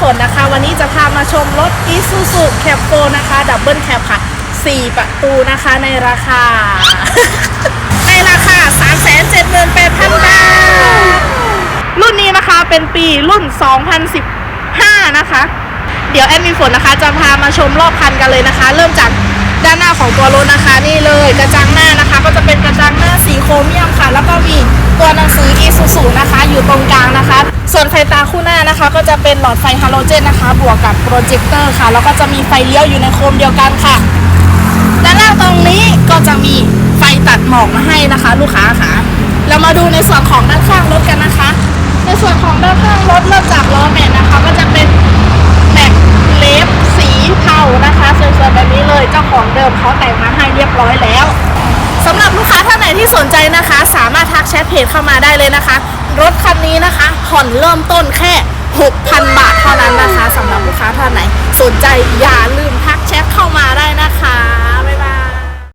ฝนนะคะ วันนี้จะพามาชมรถ Isuzu c a p 4นะคะ ดับเบิลแคปค่ะ 4 ประตูนะคะในราคา ในราคา 378,000 บาท รุ่นนี้นะคะเป็นปีรุ่น 2015 นะคะ เดี๋ยวแอดมินฝนนะคะ จะพามาชมรอบคันกันเลยนะคะ เริ่มจากด้านหน้าของตัวรถนะคะ นี่เลยกระจัง ส่วนไฟตาคู่หน้านะคะ ก็จะเป็นหลอดไฟฮาโลเจนนะคะ บวกกับโปรเจคเตอร์ค่ะ แล้วก็จะมีไฟเลี้ยวอยู่ในโคมเดียวกันค่ะ ด้านล่างตรงนี้ก็จะมีไฟตัดหมอกมาให้นะคะ ลูกค้าค่ะ เรามาดูในส่วนของด้านข้างรถกันนะคะ ในส่วนของด้านข้างรถเริ่มจากล้อแม็กนะคะ ก็จะเป็นแม็กเลฟสีเทานะคะสวยๆแบบนี้เลยเจ้าของเดิมเขาแต่งมาให้เรียบร้อยแล้วสำหรับลูกค้าท่านไหนที่สนใจนะคะ ชทเพจเข้ามาได้เลยนะคะ รถคันนี้นะคะผ่อนเริ่มต้นแค่ 6,000 บาทเท่านั้นนะคะสำหรับลูกค้าท่านไหน สนใจอย่าลืมทักแชทเข้ามาได้